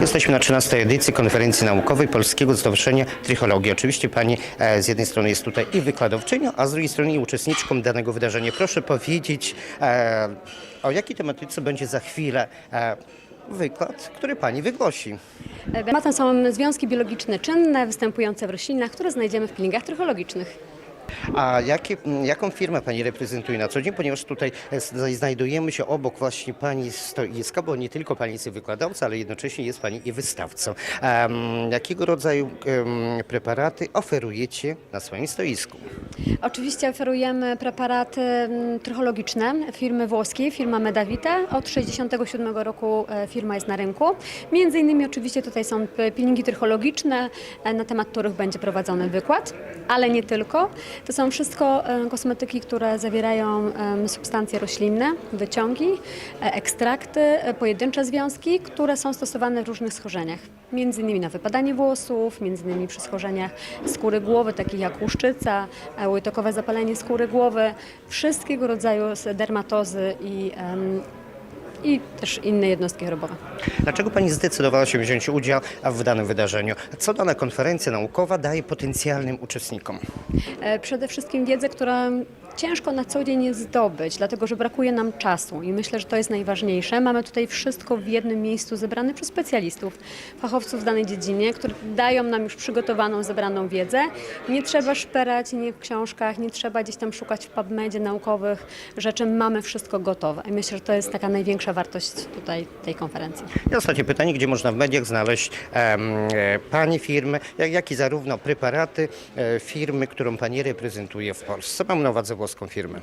Jesteśmy na 13 edycji konferencji naukowej Polskiego Stowarzyszenia Trichologii. Oczywiście pani e, z jednej strony jest tutaj i wykładowczynią, a z drugiej strony i uczestniczką danego wydarzenia. Proszę powiedzieć, e, o jakiej tematyce będzie za chwilę e, wykład, który pani wygłosi. Tematem są związki biologiczne czynne występujące w roślinach, które znajdziemy w pilingach trychologicznych. A jakie, m, jaką firmę pani reprezentuje na co dzień? Ponieważ tutaj e, zna- znajdujemy się obok właśnie pani stoiska, bo nie tylko pani jest wykładowca, ale jednocześnie jest pani i wystawcą. Em, jakiego rodzaju em, preparaty oferujecie na swoim stoisku? Oczywiście oferujemy preparaty mm, trychologiczne firmy włoskiej, firma Medavita. Od 1967 roku e, firma jest na rynku. Między innymi oczywiście tutaj są p- pilingi trychologiczne, e, na temat których będzie prowadzony wykład, ale nie tylko. To są wszystko e, kosmetyki, które zawierają substancje roślinne, wyciągi, e, ekstrakty, e, pojedyncze związki, które są stosowane w różnych schorzeniach. Między innymi na wypadanie włosów, między innymi przy schorzeniach skóry głowy, takich jak łuszczyca, łytokowe zapalenie skóry głowy, wszystkiego rodzaju dermatozy i, i też inne jednostki chorobowe. Dlaczego pani zdecydowała się wziąć udział w danym wydarzeniu? Co dana konferencja naukowa daje potencjalnym uczestnikom? E, Przede wszystkim wiedzę, którą ciężko na co dzień jest zdobyć, dlatego że brakuje nam czasu i myślę, że to jest najważniejsze. Mamy tutaj wszystko w jednym miejscu zebrane przez specjalistów, fachowców w danej dziedzinie, którzy dają nam już przygotowaną, zebraną wiedzę. Nie trzeba szperać nie w książkach, nie trzeba gdzieś tam szukać w PubMedzie naukowych rzeczy, mamy wszystko gotowe. I myślę, że to jest taka największa wartość tutaj tej konferencji. I ostatnie pytanie, gdzie można w mediach znaleźć e, pani firmy, jak, jak i zarówno preparaty e, firmy, którą pani reprezentuje w Polsce. Mam na uwadze włoską firmę.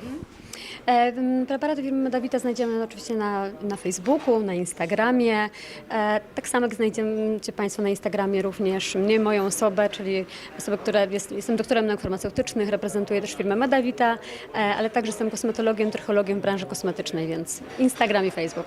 E, Preparaty firmy Medavita znajdziemy oczywiście na, na Facebooku, na Instagramie. E, tak samo jak znajdziecie Państwo na Instagramie również mnie, moją osobę, czyli osobę, która jest, jestem doktorem nauk farmaceutycznych, reprezentuję też firmę Medavita, e, ale także jestem kosmetologiem, trychologiem w branży kosmetycznej, więc Instagram i Facebook.